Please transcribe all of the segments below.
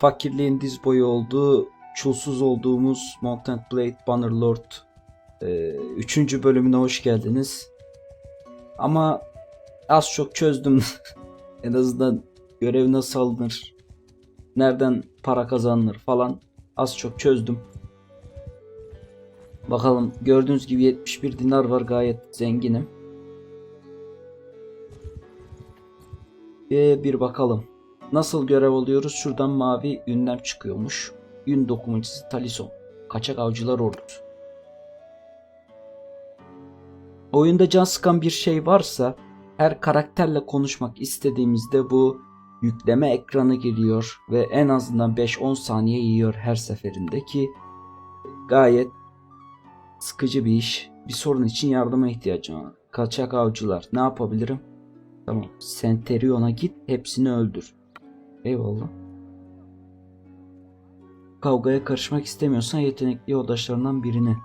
fakirliğin diz boyu olduğu, çulsuz olduğumuz Mountain Blade Bannerlord 3. bölümüne hoş geldiniz. Ama az çok çözdüm. en azından görev nasıl alınır, nereden para kazanılır falan az çok çözdüm. Bakalım gördüğünüz gibi 71 dinar var gayet zenginim. Ve bir bakalım. Nasıl görev alıyoruz? Şuradan mavi ünlem çıkıyormuş. Yün dokumacısı Talison. Kaçak avcılar ordusu. Oyunda can sıkan bir şey varsa her karakterle konuşmak istediğimizde bu yükleme ekranı geliyor ve en azından 5-10 saniye yiyor her seferinde ki gayet sıkıcı bir iş. Bir sorun için yardıma ihtiyacım var. Kaçak avcılar ne yapabilirim? Tamam. Senterion'a git hepsini öldür. Eyvallah. Kavgaya karışmak istemiyorsan yetenekli yoldaşlarından birini.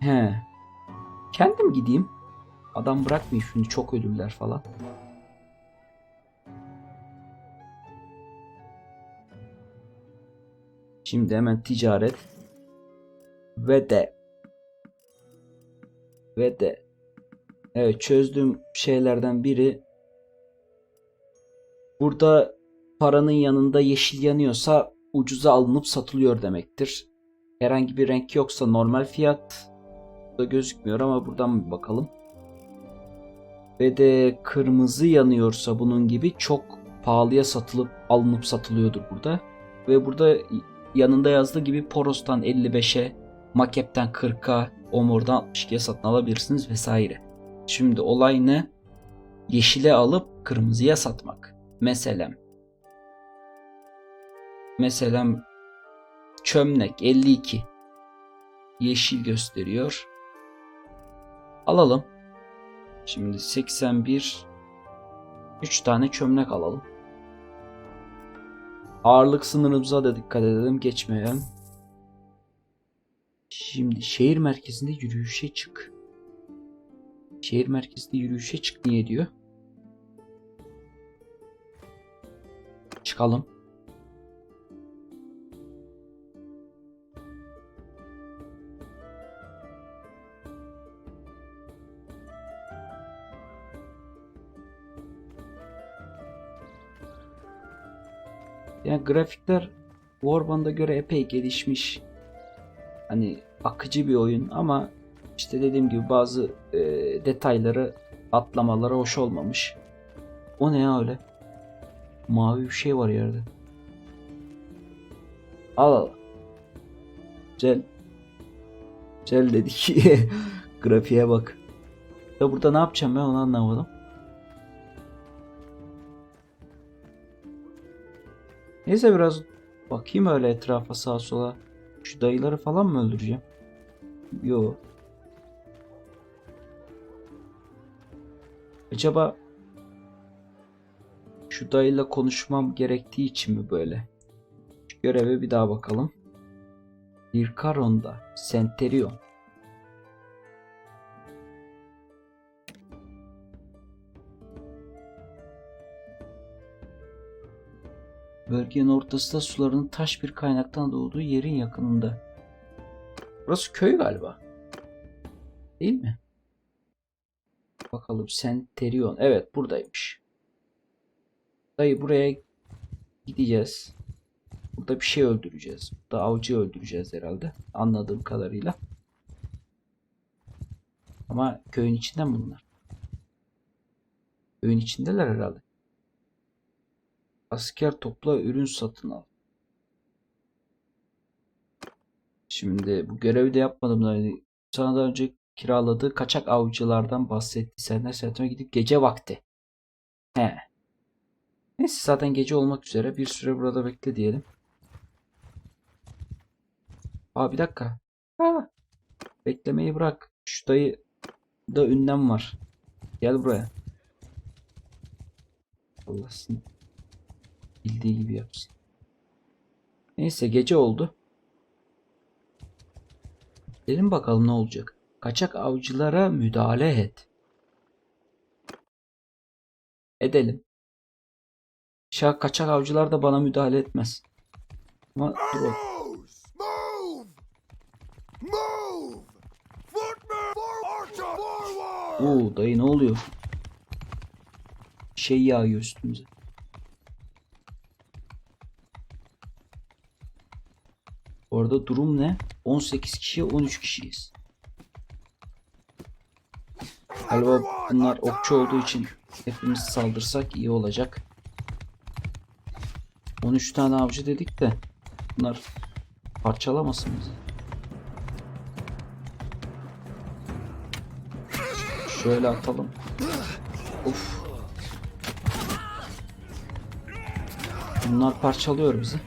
He. Kendim gideyim. Adam bırakmayayım şimdi çok ölürler falan. Şimdi hemen ticaret. Ve de. Ve de. Evet çözdüğüm şeylerden biri. Burada paranın yanında yeşil yanıyorsa ucuza alınıp satılıyor demektir. Herhangi bir renk yoksa normal fiyat da gözükmüyor ama buradan bir bakalım. Ve de kırmızı yanıyorsa bunun gibi çok pahalıya satılıp alınıp satılıyordur burada. Ve burada yanında yazdığı gibi Poros'tan 55'e, Makep'ten 40'a, Omor'dan 62'ye satın alabilirsiniz vesaire. Şimdi olay ne? Yeşile alıp kırmızıya satmak. Mesela Mesela çömlek 52 yeşil gösteriyor. Alalım. Şimdi 81 3 tane çömlek alalım. Ağırlık sınırımıza da dikkat edelim. Geçmeyelim. Şimdi şehir merkezinde yürüyüşe çık. Şehir merkezinde yürüyüşe çık niye diyor? Çıkalım. Yani grafikler Warband'a göre epey gelişmiş. Hani akıcı bir oyun ama işte dediğim gibi bazı e, detayları atlamaları hoş olmamış. O ne ya öyle? Mavi bir şey var yerde. Al al. Cel. Cel dedi ki grafiğe bak. Ya burada ne yapacağım ben onu anlamadım. Neyse biraz bakayım öyle etrafa sağa sola. Şu dayıları falan mı öldüreceğim? Yo. Acaba şu dayıyla konuşmam gerektiği için mi böyle? Şu göreve bir daha bakalım. Lirkaron'da Senterion. Bölgenin ortasında suların taş bir kaynaktan doğduğu yerin yakınında. Burası köy galiba. Değil mi? Bakalım Senterion. Evet buradaymış. Dayı buraya gideceğiz. Burada bir şey öldüreceğiz. Burada avcı öldüreceğiz herhalde. Anladığım kadarıyla. Ama köyün içinde mi bunlar? Köyün içindeler herhalde. Asker topla ürün satın al. Şimdi bu görevi de yapmadım hani sana daha önce kiraladığı kaçak avcılardan bahsetti. Senden setime gidip gece vakti. He. Neyse zaten gece olmak üzere bir süre burada bekle diyelim. Aa bir dakika. Ha. Beklemeyi bırak. Şu dayı da ünlem var. Gel buraya. Allah'sın. Bildiği gibi yapsın. Neyse gece oldu. Gelin bakalım ne olacak. Kaçak avcılara müdahale et. Edelim. Şah kaçak avcılar da bana müdahale etmez. Ama dur! Oo dayı ne oluyor? Şey yağıyor üstümüze. Orada durum ne? 18 kişi 13 kişiyiz. Galiba bunlar okçu olduğu için hepimiz saldırsak iyi olacak. 13 tane avcı dedik de bunlar parçalamasın bizi. Şöyle atalım. Of. Bunlar parçalıyor bizi.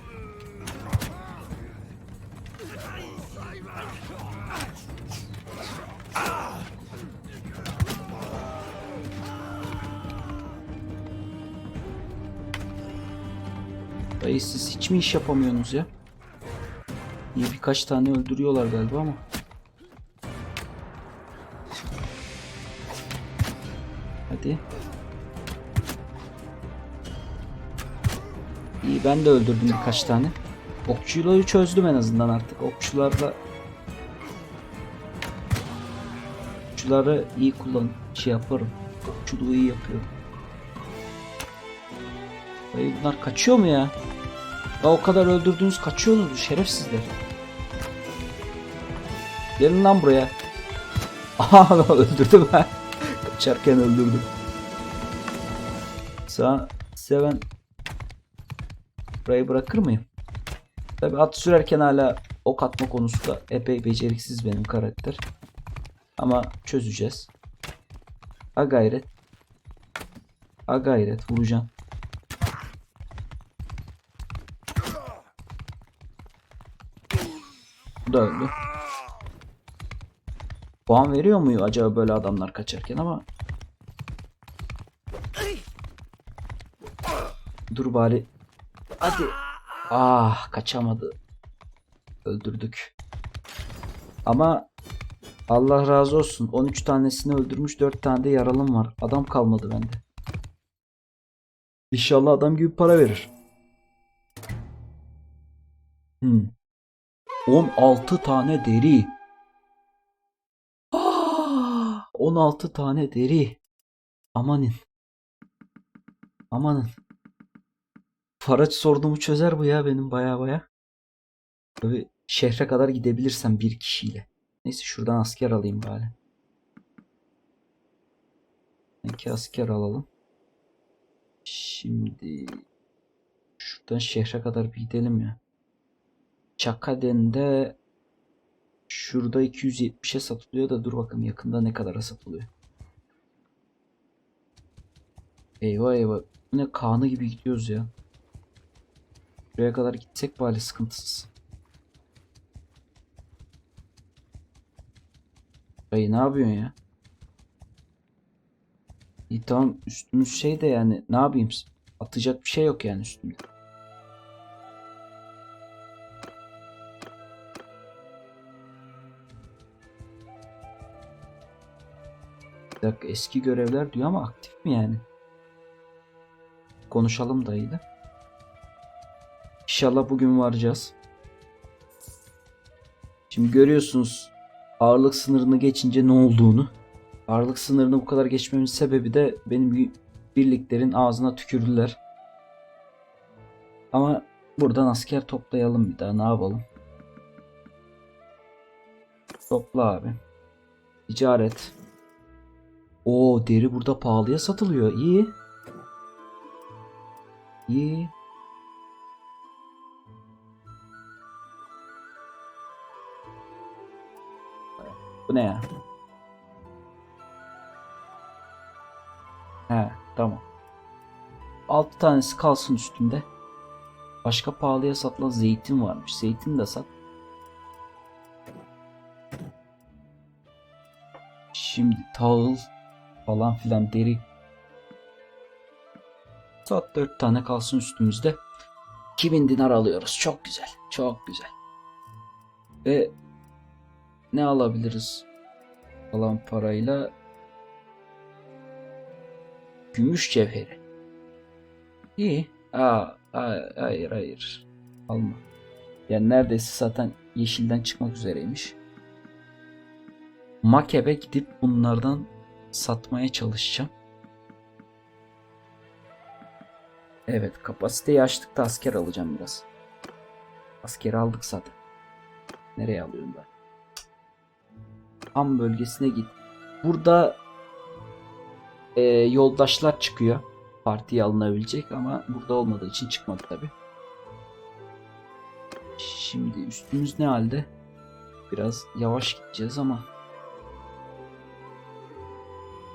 Dayı siz hiç mi iş yapamıyorsunuz ya? İyi birkaç tane öldürüyorlar galiba ama. Hadi. İyi ben de öldürdüm birkaç tane. Okçuları çözdüm en azından artık. Okçularla Okçuları iyi kullan şey yaparım. Okçuluğu iyi yapıyorum. Dayı bunlar kaçıyor mu ya? Ya o kadar öldürdünüz kaçıyorsunuz şerefsizler. Gelin lan buraya. Aha öldürdüm ben. Kaçarken öldürdüm. Sana size ben burayı bırakır mıyım? Tabi at sürerken hala ok atma konusunda epey beceriksiz benim karakter. Ama çözeceğiz. Ha gayret. Ha gayret vuracağım. Bu da öldü. Puan veriyor mu acaba böyle adamlar kaçarken ama Dur bari. Hadi. Ah kaçamadı. Öldürdük. Ama Allah razı olsun. 13 tanesini öldürmüş 4 tane de yaralım var. Adam kalmadı bende. İnşallah adam gibi para verir. Hmm. 16 tane deri. Ah, 16 tane deri. Amanın. Amanın. Faraç sorduğumu çözer bu ya benim baya baya. Tabi şehre kadar gidebilirsem bir kişiyle. Neyse şuradan asker alayım bari. İki asker alalım. Şimdi şuradan şehre kadar bir gidelim ya. Çakaden'de şurada 270'e satılıyor da dur bakalım yakında ne kadara satılıyor. Eyvah eyvah. Ne kanı gibi gidiyoruz ya. Buraya kadar gitsek bari sıkıntısız. Dayı ne yapıyorsun ya? İyi tamam üstümüz şey de yani ne yapayım? Atacak bir şey yok yani üstümüzde. Dakika eski görevler diyor ama aktif mi yani? Konuşalım dayıyla. İnşallah bugün varacağız. Şimdi görüyorsunuz ağırlık sınırını geçince ne olduğunu. Ağırlık sınırını bu kadar geçmemin sebebi de benim birliklerin ağzına tükürdüler. Ama buradan asker toplayalım bir daha ne yapalım. Topla abi. Ticaret. O deri burada pahalıya satılıyor. İyi. İyi. Bu ne ya? He tamam. 6 tanesi kalsın üstünde. Başka pahalıya satılan zeytin varmış. Zeytin de sat. Şimdi tahıl falan filan deri. Sat 4 tane kalsın üstümüzde. 2000 dinar alıyoruz. Çok güzel. Çok güzel. Ve ne alabiliriz falan parayla? Gümüş cevheri. İyi. Aa, hayır, hayır. Alma. Yani neredeyse zaten yeşilden çıkmak üzereymiş. Makebe gidip bunlardan satmaya çalışacağım. Evet kapasiteyi açtık da asker alacağım biraz. Askeri aldık zaten. Nereye alıyorum ben? Ham bölgesine git. Burada e, yoldaşlar çıkıyor. Partiye alınabilecek ama burada olmadığı için çıkmadı tabi. Şimdi üstümüz ne halde? Biraz yavaş gideceğiz ama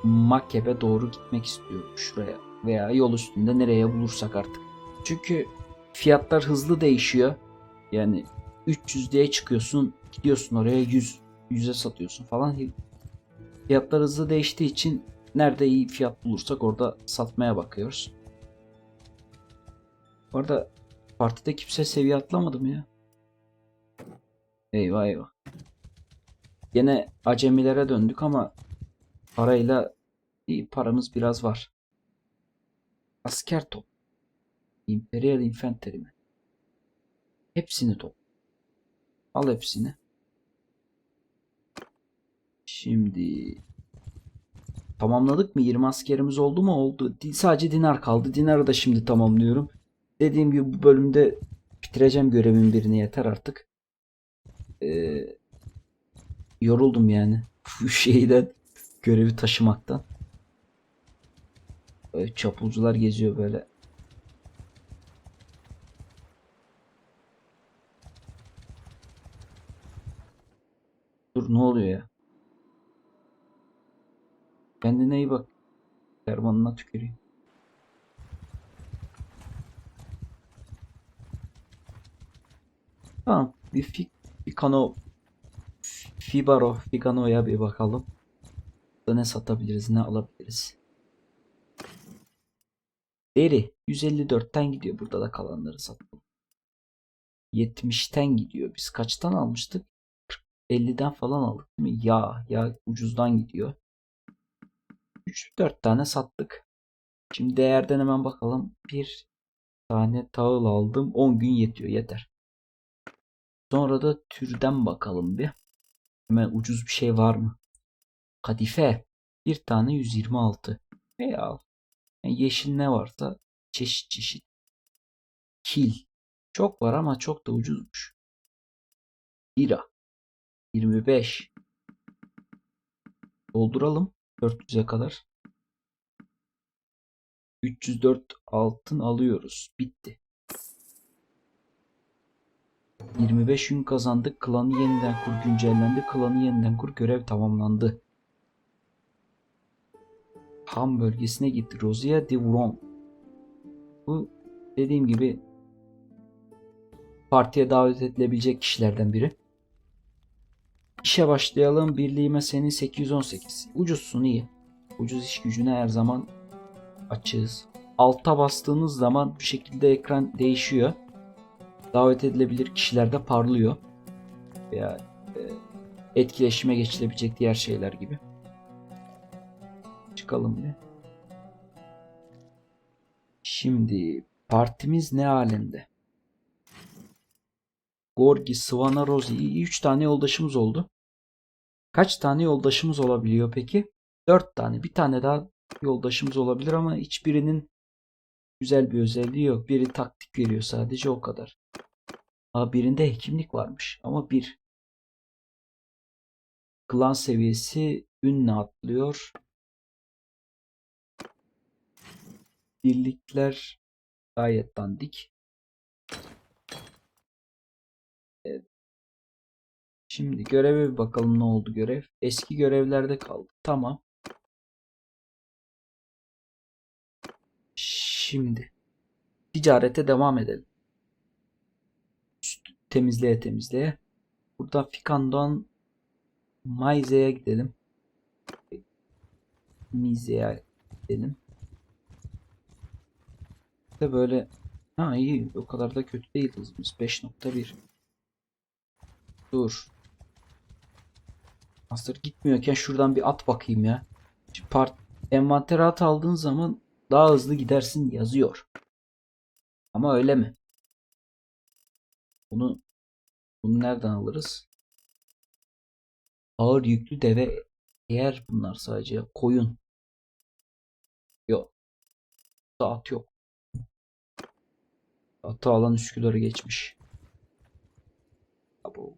Makebe doğru gitmek istiyorum şuraya veya yol üstünde nereye bulursak artık. Çünkü fiyatlar hızlı değişiyor. Yani 300 diye çıkıyorsun, gidiyorsun oraya 100 100'e satıyorsun falan. Fiyatlar hızlı değiştiği için nerede iyi fiyat bulursak orada satmaya bakıyoruz. Bu arada partide kimse seviye atlamadı mı ya? Eyvah eyvah. Gene acemilere döndük ama parayla iyi paramız biraz var. Asker top. Imperial Infantry mi? Hepsini top. Al hepsini. Şimdi tamamladık mı? 20 askerimiz oldu mu? Oldu. Sadece dinar kaldı. Dinarı da şimdi tamamlıyorum. Dediğim gibi bu bölümde bitireceğim görevin birini yeter artık. Ee, yoruldum yani. Bu şeyden görevi taşımaktan. Böyle çapulcular geziyor böyle. Dur ne oluyor ya? Kendine iyi bak. Dermanına tüküreyim. Tamam. Bir fik, Fikano Fibaro, Figano'ya bir bakalım. Burada ne satabiliriz, ne alabiliriz? Deri 154'ten gidiyor. Burada da kalanları satalım. 70'ten gidiyor. Biz kaçtan almıştık? 50'den falan aldık değil mi? Yağ, yağ ucuzdan gidiyor. 3-4 tane sattık. Şimdi değerden hemen bakalım. Bir tane tahıl aldım. 10 gün yetiyor. Yeter. Sonra da türden bakalım bir. Hemen ucuz bir şey var mı? Kadife. Bir tane 126. E al. Yani yeşil ne varsa çeşit çeşit. Kil. Çok var ama çok da ucuzmuş. Lira. 25. Dolduralım. 400'e kadar. 304 altın alıyoruz. Bitti. 25 gün kazandık. Klanı yeniden kur güncellendi. Klanı yeniden kur görev tamamlandı. Ham bölgesine gitti. Rosia de Vron. Bu dediğim gibi partiye davet edilebilecek kişilerden biri. İşe başlayalım. Birliğime senin 818. Ucuzsun iyi. Ucuz iş gücüne her zaman açığız. Alta bastığınız zaman bu şekilde ekran değişiyor. Davet edilebilir kişiler de parlıyor. Veya e, etkileşime geçilebilecek diğer şeyler gibi. Çıkalım bir. Şimdi partimiz ne halinde? Gorgi, Svana, Rosie 3 tane yoldaşımız oldu. Kaç tane yoldaşımız olabiliyor peki? 4 tane. Bir tane daha yoldaşımız olabilir ama hiçbirinin güzel bir özelliği yok. Biri taktik veriyor sadece o kadar. Aa, birinde hekimlik varmış ama bir. Klan seviyesi ünle atlıyor. Birlikler gayet dandik. Evet. Şimdi göreve bir bakalım ne oldu görev. Eski görevlerde kaldı. Tamam. Şimdi ticarete devam edelim. Üst temizleye temizleye. Buradan Fikan'dan Maize'ye gidelim. Mize'ye gidelim. De böyle ha iyi o kadar da kötü değil hızımız 5.1 Dur. Hazır gitmiyorken şuradan bir at bakayım ya. Şimdi part envantere at aldığın zaman daha hızlı gidersin yazıyor. Ama öyle mi? Bunu bunu nereden alırız? Ağır yüklü deve eğer bunlar sadece koyun. Yok. At yok. Atı alan Üsküdar'ı geçmiş. Abo.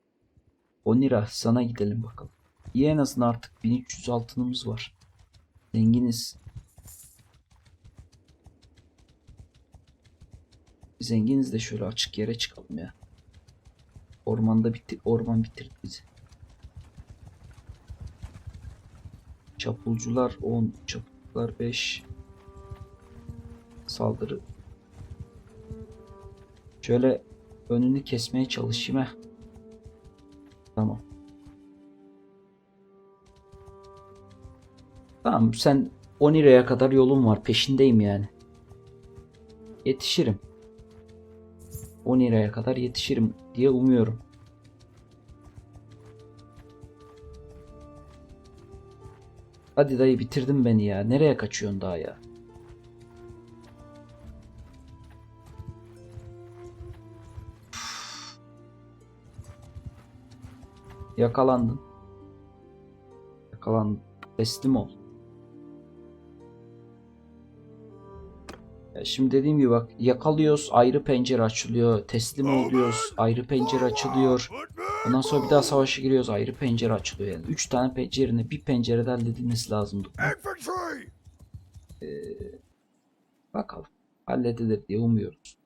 Onira sana gidelim bakalım. İyi en azından artık 1300 altınımız var. Zenginiz. Zenginiz de şöyle açık yere çıkalım ya. Ormanda bitti, orman bitirdi bizi. Çapulcular 10, çapulcular 5. Saldırı. Şöyle önünü kesmeye çalışayım ha. Tamam. Tamam sen Onire'ye kadar yolum var. Peşindeyim yani. Yetişirim. Onire'ye kadar yetişirim diye umuyorum. Hadi dayı bitirdin beni ya. Nereye kaçıyorsun daha ya? Yakalandın. Yakalandın. Teslim ol. Ya şimdi dediğim gibi bak yakalıyoruz ayrı pencere açılıyor. Teslim oluyoruz ayrı pencere açılıyor. Ondan sonra bir daha savaşa giriyoruz ayrı pencere açılıyor yani. 3 tane pencerenin bir pencerede halledilmesi lazımdı. infantry. Bakalım. Halledilir diye umuyoruz.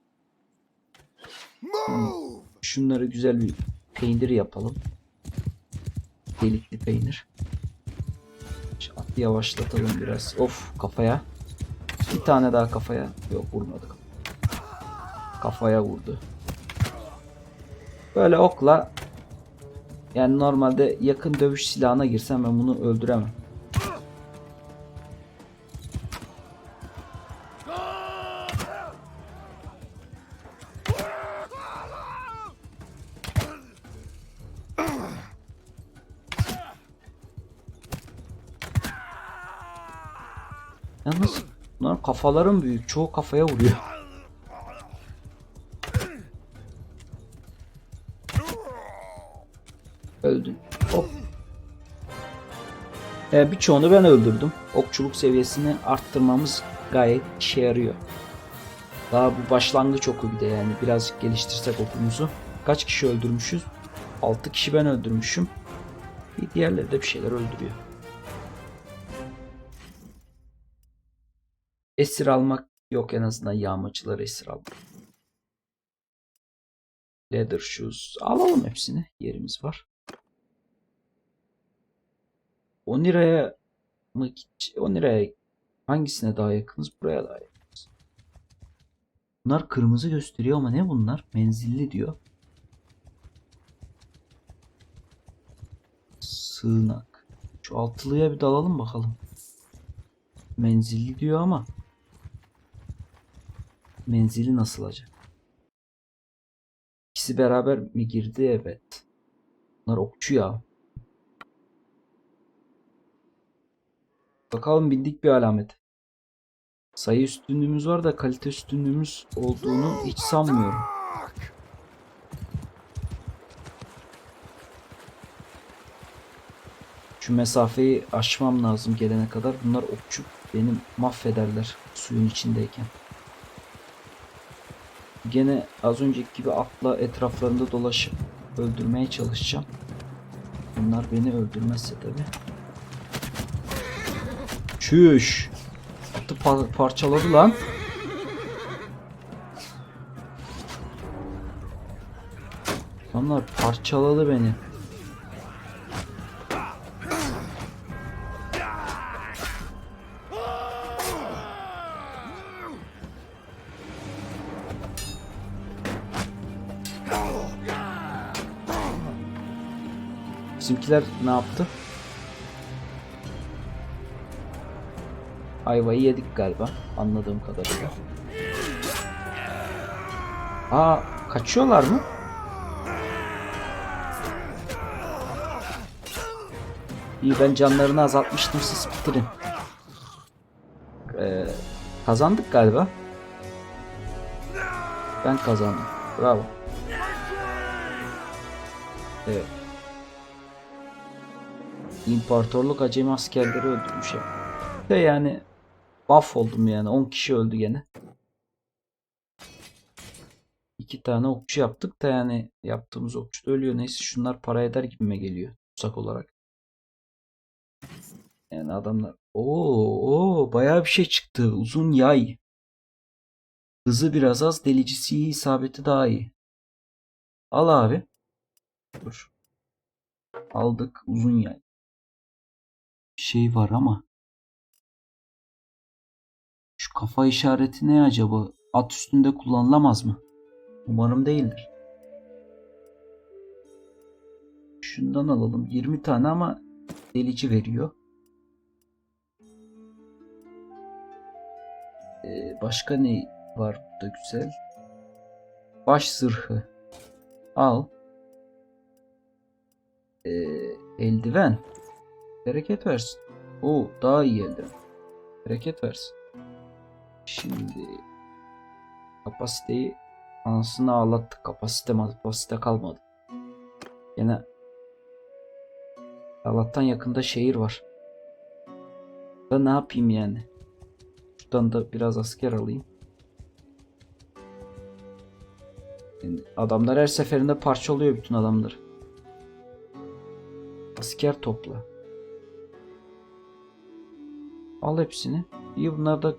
Move. Şunları güzel bir peynir yapalım. Delikli peynir. Şu atı yavaşlatalım biraz. Of kafaya. Bir tane daha kafaya. Yok vurmadık. Kafaya vurdu. Böyle okla yani normalde yakın dövüş silahına girsem ben bunu öldüremem. Kafaların büyük. Çoğu kafaya vuruyor. Öldü. Hop. Ee, birçoğunu ben öldürdüm. Okçuluk seviyesini arttırmamız gayet işe yarıyor. Daha bu başlangıç oku bir de yani birazcık geliştirsek okumuzu. Kaç kişi öldürmüşüz? 6 kişi ben öldürmüşüm. Bir diğerleri de bir şeyler öldürüyor. Esir almak yok en azından yağmacıları esir almak. Leather shoes. Alalım hepsini. Yerimiz var. Onira'ya mı git- Onira'ya hangisine daha yakınız? Buraya daha yakınız. Bunlar kırmızı gösteriyor ama ne bunlar? Menzilli diyor. Sığınak. Şu altılıya bir dalalım bakalım. Menzilli diyor ama menzili nasıl acaba? İkisi beraber mi girdi? Evet. Bunlar okçu ya. Bakalım bildik bir alamet. Sayı üstünlüğümüz var da kalite üstünlüğümüz olduğunu hiç sanmıyorum. Şu mesafeyi aşmam lazım gelene kadar. Bunlar okçu beni mahvederler suyun içindeyken. Gene az önceki gibi atla etraflarında dolaşıp öldürmeye çalışacağım. Bunlar beni öldürmezse tabi. Çüş. Atı par- parçaladı lan. Onlar parçaladı beni. Bizimkiler ne yaptı? Ayvayı yedik galiba anladığım kadarıyla. Aa kaçıyorlar mı? İyi ben canlarını azaltmıştım siz bitirin. Ee, kazandık galiba. Ben kazandım. Bravo. Evet. İmparatorluk acemi askerleri öldürmüş ya. De yani buff oldum yani. 10 kişi öldü gene. İki tane okçu yaptık da yani yaptığımız okçu da ölüyor. Neyse şunlar para eder gibime geliyor. Tutsak olarak. Yani adamlar Oo, oo bayağı bir şey çıktı. Uzun yay. Hızı biraz az, delicisi iyi, isabeti daha iyi. Al abi. Dur. Aldık uzun yay. Şey var ama. Şu kafa işareti ne acaba? At üstünde kullanılamaz mı? Umarım değildir. Şundan alalım. 20 tane ama delici veriyor. Ee, başka ne var burada güzel? Baş zırhı. Al. Ee, eldiven. Bereket versin. Oo daha iyi eldiven. Bereket versin. Şimdi kapasiteyi anasını ağlattık. Kapasite kapasite kalmadı. Yine Allah'tan yakında şehir var. Da ne yapayım yani? Şuradan da biraz asker alayım. Yani adamlar her seferinde parçalıyor bütün adamları. Asker topla. Al hepsini. İyi bunlarda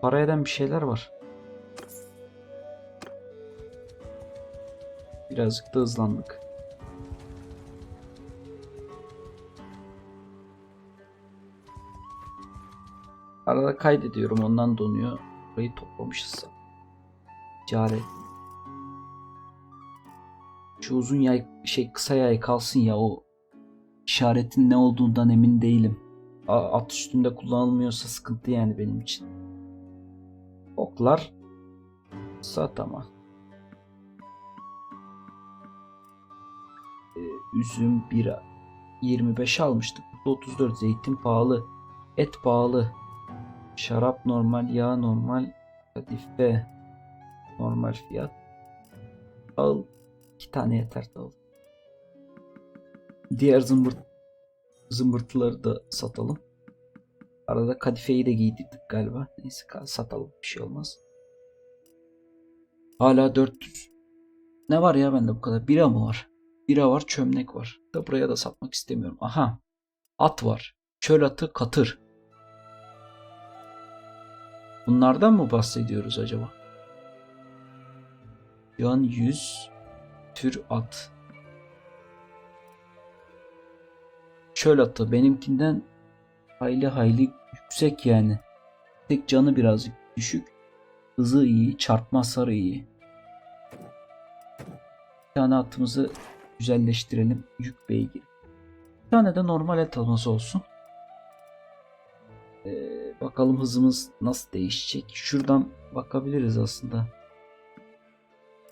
para eden bir şeyler var. Birazcık da hızlandık. Arada kaydediyorum ondan donuyor. Burayı toplamışız. Ticaret. Şu uzun yay şey kısa yay kalsın ya o işaretin ne olduğundan emin değilim. At üstünde kullanılmıyorsa sıkıntı yani benim için. Oklar sat ama. Ee, üzüm bira 25 almıştık. Burada 34 zeytin pahalı. Et pahalı. Şarap normal, yağ normal, kadife normal fiyat. Al. iki tane yeter al. Diğer zımbırt zımbırtıları da satalım. Arada kadifeyi de giydirdik galiba. Neyse satalım bir şey olmaz. Hala 400. Ne var ya bende bu kadar? Bira mı var? Bira var, çömlek var. Da buraya da satmak istemiyorum. Aha. At var. Çöl atı, katır. Bunlardan mı bahsediyoruz acaba? Şu an 100 tür at. Çöl atı benimkinden hayli hayli yüksek yani. Tek canı birazcık düşük. Hızı iyi, çarpma hasarı iyi. Bir tane atımızı güzelleştirelim. Yük beygir. Bir tane de normal et alması olsun. Ee, bakalım hızımız nasıl değişecek. Şuradan bakabiliriz aslında.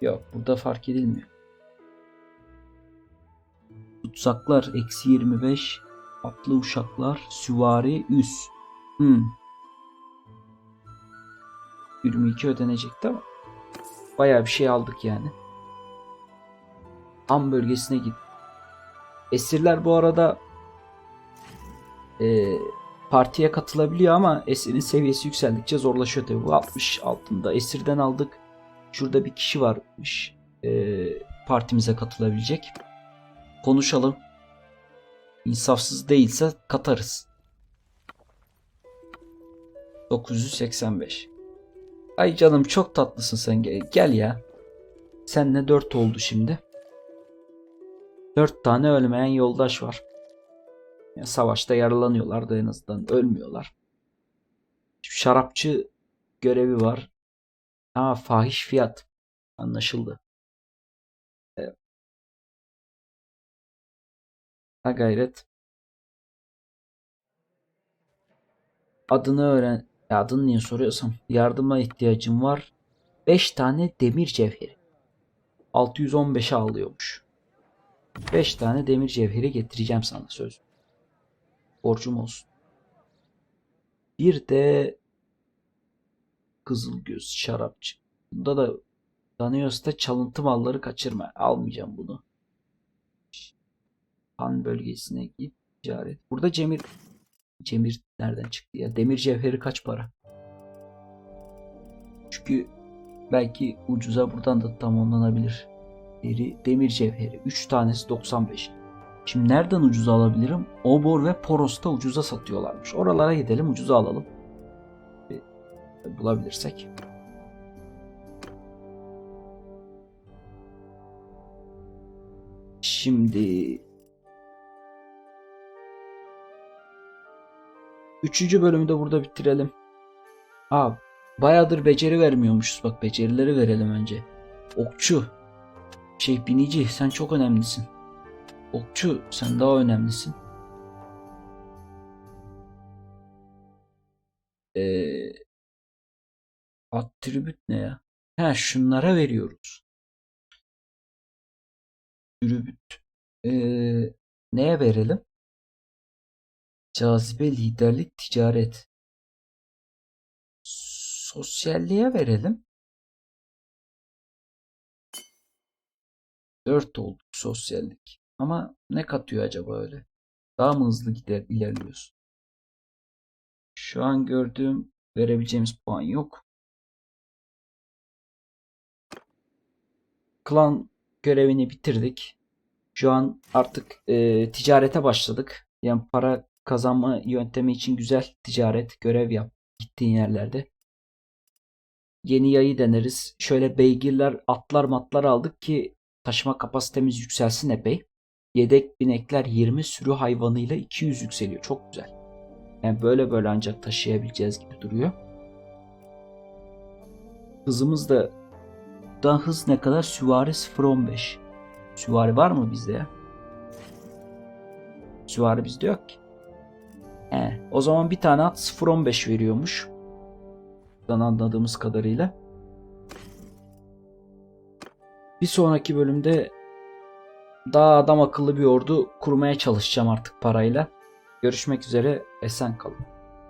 Yok burada fark edilmiyor. Tutsaklar eksi 25. Atlı uşaklar süvari üs. Hmm. 22 ödenecekti ama bayağı bir şey aldık yani. Ham bölgesine git. Esirler bu arada e, partiye katılabiliyor ama esirin seviyesi yükseldikçe zorlaşıyor tabii. Bu 60 altında esirden aldık. Şurada bir kişi varmış. E, partimize katılabilecek. Konuşalım. İnsafsız değilse katarız. 985. Ay canım çok tatlısın sen. Gel, gel ya. Senle 4 oldu şimdi. 4 tane ölmeyen yoldaş var. Yani savaşta yaralanıyorlar da en azından ölmüyorlar. Şarapçı görevi var. Aa fahiş fiyat. Anlaşıldı. Ha gayret. Adını öğren. Ya adını niye soruyorsam. Yardıma ihtiyacım var. 5 tane demir cevheri. 615'e alıyormuş. 5 tane demir cevheri getireceğim sana söz. Borcum olsun. Bir de Kızılgöz şarapçı. Bunda da Danios'ta çalıntı malları kaçırma. Almayacağım bunu. Han bölgesine git. Ticaret. Burada Cemir Cemir nereden çıktı ya? Demir cevheri kaç para? Çünkü belki ucuza buradan da tamamlanabilir. Deri, demir cevheri. 3 tanesi 95. Şimdi nereden ucuza alabilirim? Obor ve Poros'ta ucuza satıyorlarmış. Oralara gidelim ucuza alalım. Bir- Bulabilirsek. Şimdi Üçüncü bölümü de burada bitirelim. Aa, bayağıdır beceri vermiyormuşuz. Bak becerileri verelim önce. Okçu. Şey binici sen çok önemlisin. Okçu sen daha önemlisin. Ee, attribüt ne ya? He şunlara veriyoruz. Attribüt. Ee, neye verelim? Cazibe, liderlik, ticaret. Sosyalliğe verelim. 4 olduk sosyallik. Ama ne katıyor acaba öyle? Daha mı hızlı gider ilerliyoruz? Şu an gördüğüm verebileceğimiz puan yok. Klan görevini bitirdik. Şu an artık e, ticarete başladık. Yani para kazanma yöntemi için güzel ticaret, görev yap gittiğin yerlerde. Yeni yayı deneriz. Şöyle beygirler, atlar matlar aldık ki taşıma kapasitemiz yükselsin epey. Yedek binekler 20 sürü hayvanıyla 200 yükseliyor. Çok güzel. Yani böyle böyle ancak taşıyabileceğiz gibi duruyor. Hızımız da daha hız ne kadar? Süvari 0.15. Süvari var mı bizde ya? Süvari bizde yok ki. He, o zaman bir tane at 0.15 veriyormuş. Buradan anladığımız kadarıyla. Bir sonraki bölümde daha adam akıllı bir ordu kurmaya çalışacağım artık parayla. Görüşmek üzere. Esen kalın.